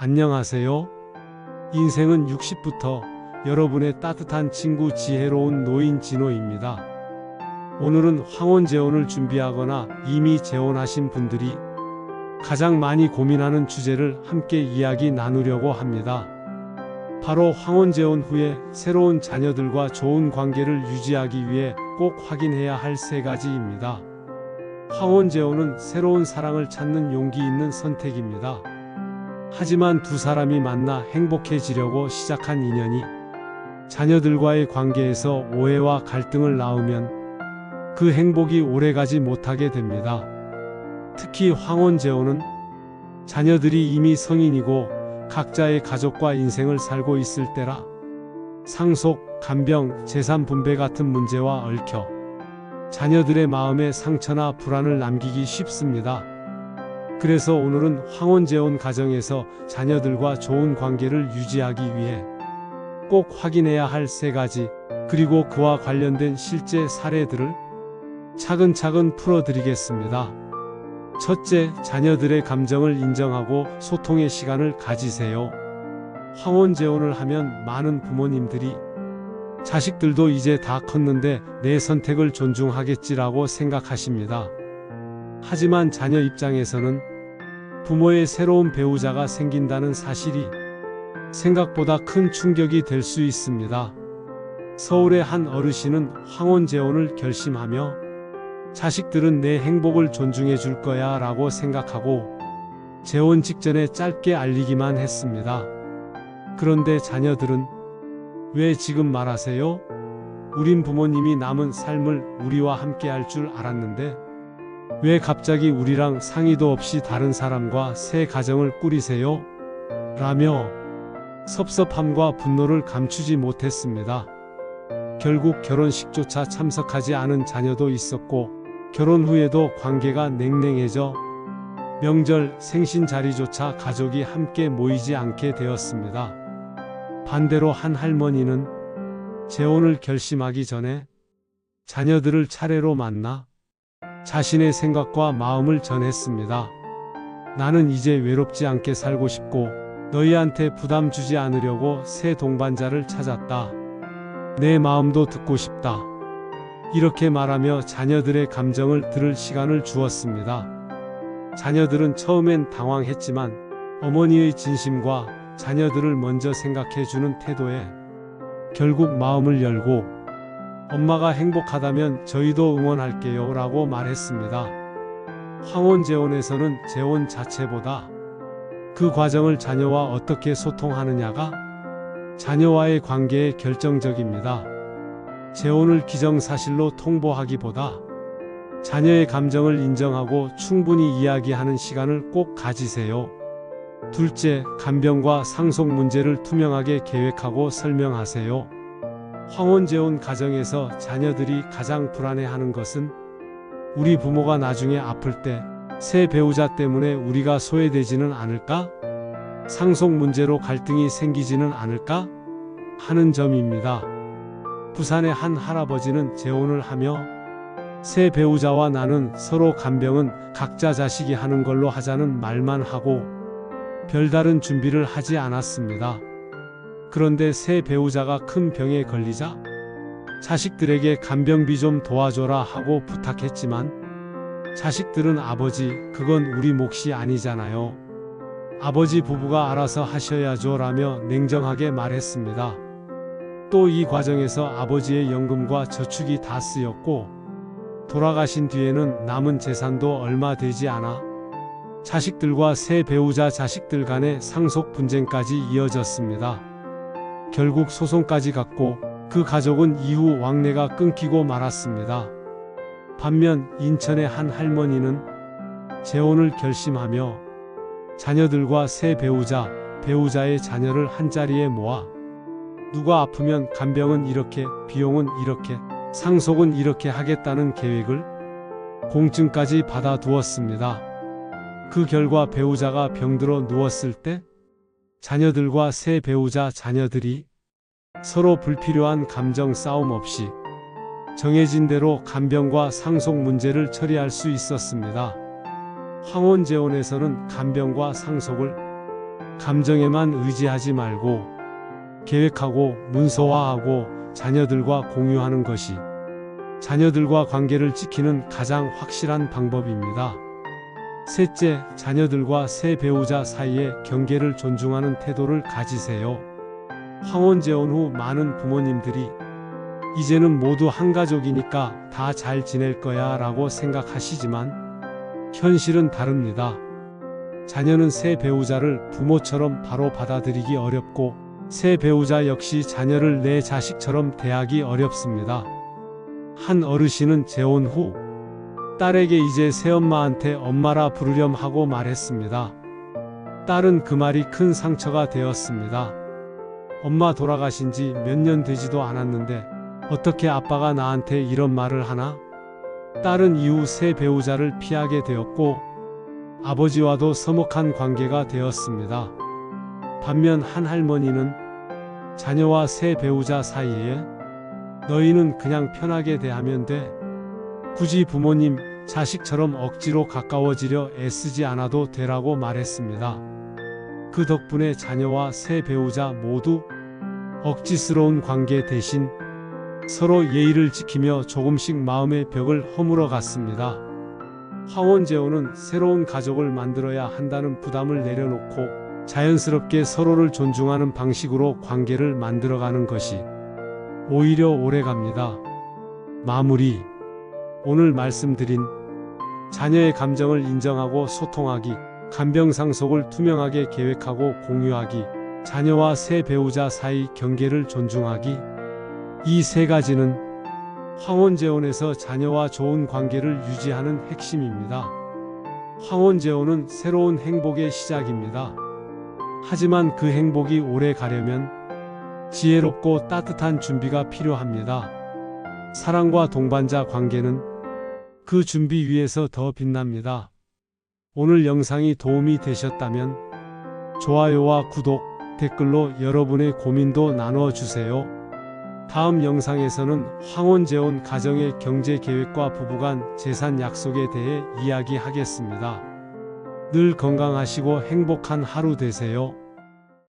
안녕하세요. 인생은 60부터 여러분의 따뜻한 친구 지혜로운 노인 진호입니다. 오늘은 황혼 재혼을 준비하거나 이미 재혼하신 분들이 가장 많이 고민하는 주제를 함께 이야기 나누려고 합니다. 바로 황혼 재혼 후에 새로운 자녀들과 좋은 관계를 유지하기 위해 꼭 확인해야 할 세 가지입니다. 황혼 재혼은 새로운 사랑을 찾는 용기 있는 선택입니다. 하지만 두 사람이 만나 행복해지려고 시작한 인연이 자녀들과의 관계에서 오해와 갈등을 낳으면 그 행복이 오래가지 못하게 됩니다. 특히 황혼 재혼은 자녀들이 이미 성인이고 각자의 가족과 인생을 살고 있을 때라 상속, 간병, 재산 분배 같은 문제와 얽혀 자녀들의 마음에 상처나 불안을 남기기 쉽습니다. 그래서 오늘은 황혼 재혼 가정에서 자녀들과 좋은 관계를 유지하기 위해 꼭 확인해야 할 세 가지 그리고 그와 관련된 실제 사례들을 차근차근 풀어드리겠습니다. 첫째, 자녀들의 감정을 인정하고 소통의 시간을 가지세요. 황혼 재혼을 하면 많은 부모님들이 자식들도 이제 다 컸는데 내 선택을 존중하겠지라고 생각하십니다. 하지만 자녀 입장에서는 부모의 새로운 배우자가 생긴다는 사실이 생각보다 큰 충격이 될 수 있습니다. 서울의 한 어르신은 황혼 재혼을 결심하며 자식들은 내 행복을 존중해 줄 거야 라고 생각하고 재혼 직전에 짧게 알리기만 했습니다. 그런데 자녀들은 왜 지금 말하세요? 우린 부모님이 남은 삶을 우리와 함께 할 줄 알았는데 왜 갑자기 우리랑 상의도 없이 다른 사람과 새 가정을 꾸리세요? 라며 섭섭함과 분노를 감추지 못했습니다. 결국 결혼식조차 참석하지 않은 자녀도 있었고 결혼 후에도 관계가 냉랭해져 명절, 생신 자리조차 가족이 함께 모이지 않게 되었습니다. 반대로 한 할머니는 재혼을 결심하기 전에 자녀들을 차례로 만나 자신의 생각과 마음을 전했습니다. 나는 이제 외롭지 않게 살고 싶고 너희한테 부담 주지 않으려고 새 동반자를 찾았다. 내 마음도 듣고 싶다. 이렇게 말하며 자녀들의 감정을 들을 시간을 주었습니다. 자녀들은 처음엔 당황했지만 어머니의 진심과 자녀들을 먼저 생각해주는 태도에 결국 마음을 열고 엄마가 행복하다면 저희도 응원할게요 라고 말했습니다. 황혼 재혼에서는 재혼 자체보다 그 과정을 자녀와 어떻게 소통하느냐가 자녀와의 관계에 결정적입니다. 재혼을 기정사실로 통보하기보다 자녀의 감정을 인정하고 충분히 이야기하는 시간을 꼭 가지세요. 둘째, 간병과 상속 문제를 투명하게 계획하고 설명하세요. 황혼 재혼 가정에서 자녀들이 가장 불안해하는 것은 우리 부모가 나중에 아플 때 새 배우자 때문에 우리가 소외되지는 않을까? 상속 문제로 갈등이 생기지는 않을까? 하는 점입니다. 부산의 한 할아버지는 재혼을 하며 새 배우자와 나는 서로 간병은 각자 자식이 하는 걸로 하자는 말만 하고 별다른 준비를 하지 않았습니다. 그런데 새 배우자가 큰 병에 걸리자 자식들에게 간병비 좀 도와줘라 하고 부탁했지만 자식들은 아버지, 그건 우리 몫이 아니잖아요. 아버지 부부가 알아서 하셔야죠 라며 냉정하게 말했습니다. 또 이 과정에서 아버지의 연금과 저축이 다 쓰였고 돌아가신 뒤에는 남은 재산도 얼마 되지 않아 자식들과 새 배우자 자식들 간의 상속 분쟁까지 이어졌습니다. 결국 소송까지 갔고 그 가족은 이후 왕래가 끊기고 말았습니다. 반면 인천의 한 할머니는 재혼을 결심하며 자녀들과 새 배우자, 배우자의 자녀를 한자리에 모아 누가 아프면 간병은 이렇게, 비용은 이렇게, 상속은 이렇게 하겠다는 계획을 공증까지 받아두었습니다. 그 결과 배우자가 병들어 누웠을 때 자녀들과 새 배우자 자녀들이 서로 불필요한 감정 싸움 없이 정해진 대로 간병과 상속 문제를 처리할 수 있었습니다. 황혼 재혼에서는 간병과 상속을 감정에만 의지하지 말고 계획하고 문서화하고 자녀들과 공유하는 것이 자녀들과 관계를 지키는 가장 확실한 방법입니다. 셋째, 자녀들과 새 배우자 사이의 경계를 존중하는 태도를 가지세요. 황혼 재혼 후 많은 부모님들이 이제는 모두 한 가족이니까 다 잘 지낼 거야 라고 생각하시지만 현실은 다릅니다. 자녀는 새 배우자를 부모처럼 바로 받아들이기 어렵고 새 배우자 역시 자녀를 내 자식처럼 대하기 어렵습니다. 한 어르신은 재혼 후 딸에게 이제 새엄마한테 엄마라 부르렴 하고 말했습니다. 딸은 그 말이 큰 상처가 되었습니다. 엄마 돌아가신 지 몇 년 되지도 않았는데 어떻게 아빠가 나한테 이런 말을 하나? 딸은 이후 새 배우자를 피하게 되었고 아버지와도 서먹한 관계가 되었습니다. 반면 한 할머니는 자녀와 새 배우자 사이에 너희는 그냥 편하게 대하면 돼. 굳이 부모님, 자식처럼 억지로 가까워지려 애쓰지 않아도 되라고 말했습니다. 그 덕분에 자녀와 새 배우자 모두 억지스러운 관계 대신 서로 예의를 지키며 조금씩 마음의 벽을 허물어 갔습니다. 황혼제오는 새로운 가족을 만들어야 한다는 부담을 내려놓고 자연스럽게 서로를 존중하는 방식으로 관계를 만들어가는 것이 오히려 오래 갑니다. 마무리. 오늘 말씀드린 자녀의 감정을 인정하고 소통하기, 간병상속을 투명하게 계획하고 공유하기, 자녀와 새 배우자 사이 경계를 존중하기. 이 세 가지는 황혼재혼에서 자녀와 좋은 관계를 유지하는 핵심입니다. 황혼재혼은 새로운 행복의 시작입니다. 하지만 그 행복이 오래 가려면 지혜롭고 따뜻한 준비가 필요합니다. 사랑과 동반자 관계는 그 준비 위에서 더 빛납니다. 오늘 영상이 도움이 되셨다면 좋아요와 구독, 댓글로 여러분의 고민도 나누어 주세요. 다음 영상에서는 황혼재혼 가정의 경제 계획과 부부간 재산 약속에 대해 이야기하겠습니다. 늘 건강하시고 행복한 하루 되세요.